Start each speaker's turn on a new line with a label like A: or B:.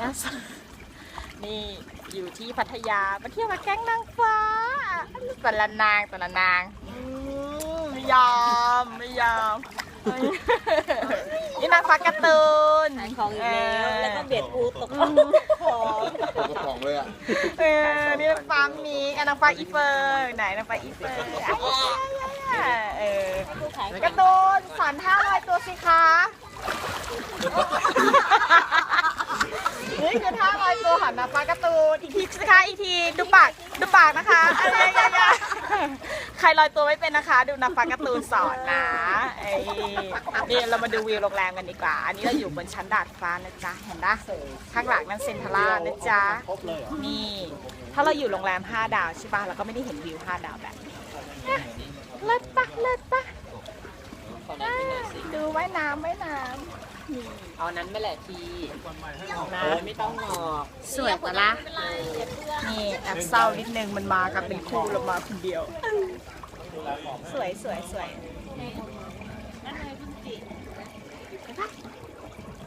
A: น่าสนนี่อยู่ที่พัทยามาเที่ยวกับแก๊งนางฟ้าแต่ละนางแต่ละนางอืมไม่ยอมไม่ยอมนี่นางฟ้าการ์ตูน
B: ขายของอีกแล้วแล้วก็เบียดกูตก
A: อืม
C: ตัวกระป๋องเลยอะ
A: เออนี่นางฟ้ามีกับนางฟ้าอีเฟอร์ไหนนางฟ้าอีเฟอร์อะเออ
B: ขาย
A: การ์ตูนสอนท่าลอยตัวสิคะนี่คือท่า อนนางฟ้าการ์ตูนอีกทีสิคะอีกทีดูปากดูปากนะคะอะไรอย่างเงี้ยใครลอยตัวไม่เป็นนะคะ ดูนางฟ้าการ์ตูนสอนนะเอ้ยนี่เรามาดูวิวโรงแรมกันดีกว่า อันนี้เราอยู่บนชั้นดาดฟ้านะจ๊ะเห็นปะข้างหลังนั่นเซ็นทรัลนะจ๊ะนี่ ถ้าเราอยู่โรงแรม 5 ดาวใช่ปะเราก็ไม่ได้เห็นวิว 5 ดาวแบบนี้เลิศปะเลิศปะดูว่ายน้ำว่ายน้ำนี่
B: เอานั้นไม่แหละทีนะไม่ต้องหรอก
A: สวยปะล่ะนี่แอบเศร้านิดนึงมันมากันเป็นคู่เรามาคนเดียว สวยสวยสวย